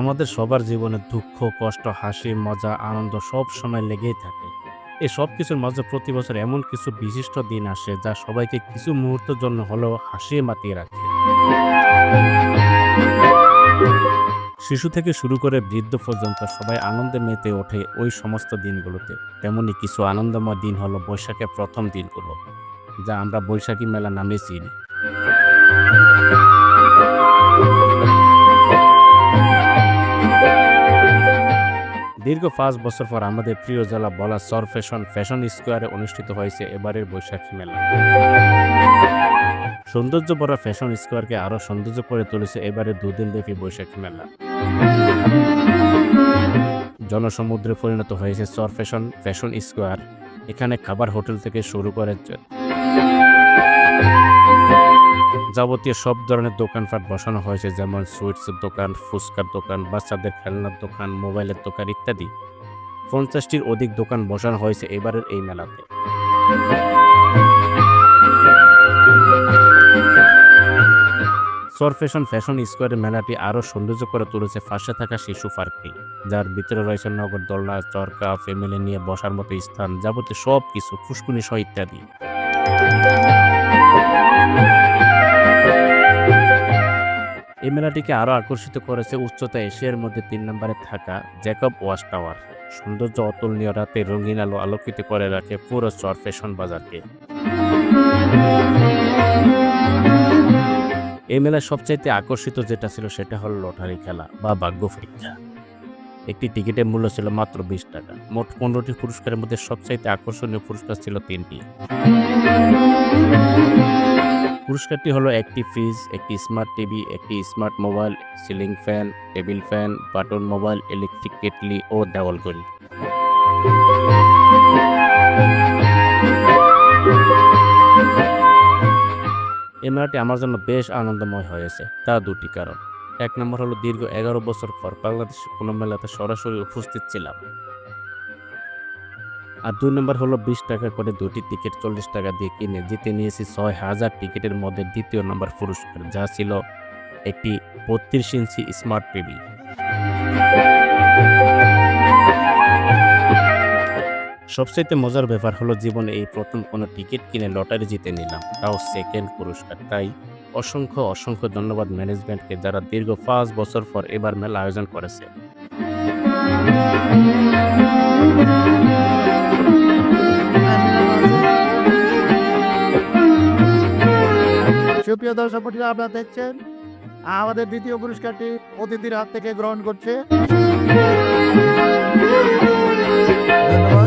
আমাদের সবার জীবনে দুঃখ, কষ্ট, হাসি, মজা, আনন্দ সব সময় লেগেই থাকে। এই সব কিছুর মাঝে প্রতি বছর এমন কিছু বিশিষ্ট দিন আসে যা সবাইকে কিছু মুহূর্তের জন্য হলেও হাসিয়ে মাতিয়ে রাখে। শিশু থেকে শুরু করে বৃদ্ধ পর্যন্ত সবাই আনন্দে মেতে ওঠে ওই সমস্ত দিনগুলোতে। তেমনি কিছু আনন্দময় দিন হলো বৈশাখের প্রথম দিনগুলো, যা আমরা বৈশাখী মেলা নামে চিনি। দীর্ঘ পাঁচ বছর পর আমাদের প্রিয় জেলা বলা সর ফ্যাশন ফ্যাশন স্কোয়ারে অনুষ্ঠিত হয়েছে এবারের বৈশাখী মেলা। সৌন্দর্য ভরা ফ্যাশন স্কোয়ারকে আরও সৌন্দর্য করে তুলেছে এবারে দুদিনব্যাপী বৈশাখী মেলা। জনসমুদ্রে পরিণত হয়েছে সর ফ্যাশন ফ্যাশন স্কোয়ার। এখানে খাবার হোটেল থেকে শুরু করে যাবতীয় সব ধরনের দোকানপাট বসানো হয়েছে, যেমন সুইটসের দোকান, ফুচকার দোকান, বাচ্চাদের খেলনার দোকান, মোবাইলের দোকান ইত্যাদি। পঞ্চাশটির অধিক দোকান বসানো হয়েছে এবারের এই মেলাতে। সর ফ্যাশন ফ্যাশন স্কোয়ারের মেলাটি আরও সৌন্দর্য করে তুলেছে ফাঁসে থাকা শিশু পার্কটি, যার ভিতরে রয়েছে নগর দোলনা, চরকা ফ্যামিলি নিয়ে বসার মতো স্থান, যাবতীয় সব কিছু ফুসকুনি সহ ইত্যাদি। এই মেলাটিকে আরও আকর্ষিত করেছে উচ্চতা এশিয়ার মধ্যে তিন নম্বরে থাকা জ্যাকব ওয়াশ টাওয়ার সৌন্দর্য অতুলনীয় রাতে রঙিন আলো আলোকিত করে রাখে পুরো চর ফ্যাশন বাজারকে। এই মেলায় সবচাইতে আকর্ষিত যেটা ছিল সেটা হলো লটারি খেলা বা ভাগ্য পরীক্ষা। একটি টিকিটের মূল্য ছিল মাত্র বিশ টাকা। মোট পনেরোটি পুরস্কারের মধ্যে সবচাইতে আকর্ষণীয় পুরস্কার ছিল তিনটি। পুরস্কারটি হলো একটি ফ্রিজ, একটি স্মার্ট টিভি একটি smart mobile ceiling fan table fan button mobile electric kettle ও দেওয়াল ঘড়ি এই মেলাটি আমার জন্য বেশ আনন্দময় হয়েছে, তা দুটি কারণ। এক নম্বর হলো দীর্ঘ এগারো বছর পর বাংলাদেশে কোনো মেলাতে সরাসরি উপস্থিত ছিলাম। আর দুই নম্বর হলো বিশ টাকা করে দুটি টিকিট চল্লিশ টাকা দিয়ে কিনে জিতে নিয়েছি ছয় হাজার টিকিটের মধ্যে দ্বিতীয় নম্বর পুরস্কার, যা ছিল একটি বত্রিশ ইঞ্চি স্মার্ট টিভি সবচেয়ে মজার ব্যাপার হলো জীবনে এই প্রথম কোনো টিকিট কিনে লটারি জিতে নিলাম, তাও সেকেন্ড পুরস্কার। তাই অসংখ্য অসংখ্য ধন্যবাদ ম্যানেজমেন্টকে যারা দীর্ঘ পাঁচ বছর পর এবার মেলা আয়োজন করেছে। প্রিয় দর্শক বন্ধুরা আপনারা দেখছেন আমাদের দ্বিতীয় পুরস্কারটি অতিথির হাত থেকে গ্রহণ করছে। ধন্যবাদ।